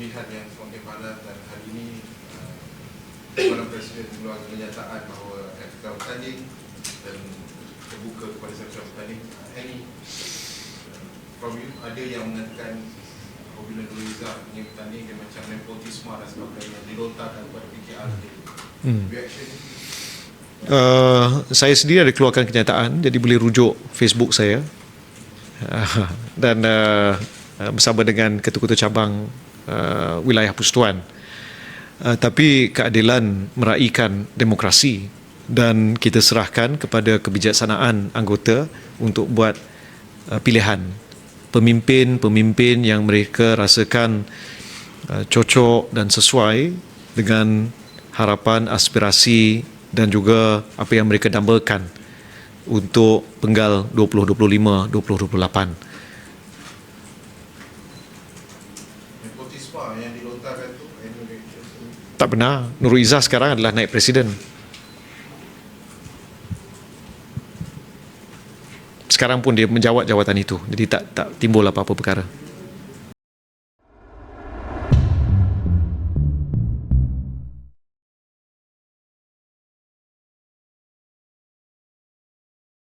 pemilihan yang semakin panas dan hari ini uh, Tuan Presiden mengeluarkan kenyataan bahawa FKM bertanding dan terbuka kepada siapa-siapa bertanding. Uh, Any uh, from you ada yang mengatakan apabila Nurul Izzah ingin bertanding dia macam nepotisme dan sebagainya dilontarkan kepada PKR Hmm. reaction Uh, saya sendiri ada keluarkan kenyataan jadi boleh rujuk Facebook saya uh, dan uh, bersama dengan ketua-ketua cabang uh, wilayah persekutuan uh, tapi keadilan meraihkan demokrasi dan kita serahkan kepada kebijaksanaan anggota untuk buat uh, pilihan. Pemimpin-pemimpin yang mereka rasakan uh, cocok dan sesuai dengan harapan aspirasi dan juga apa yang mereka dambakan untuk penggal 2025 2028 nepotisme yang dilontarkan tu tak benar Nurul Izzah sekarang adalah naib presiden. Sekarang pun dia menjawat jawatan itu. Jadi tak tak timbul apa-apa perkara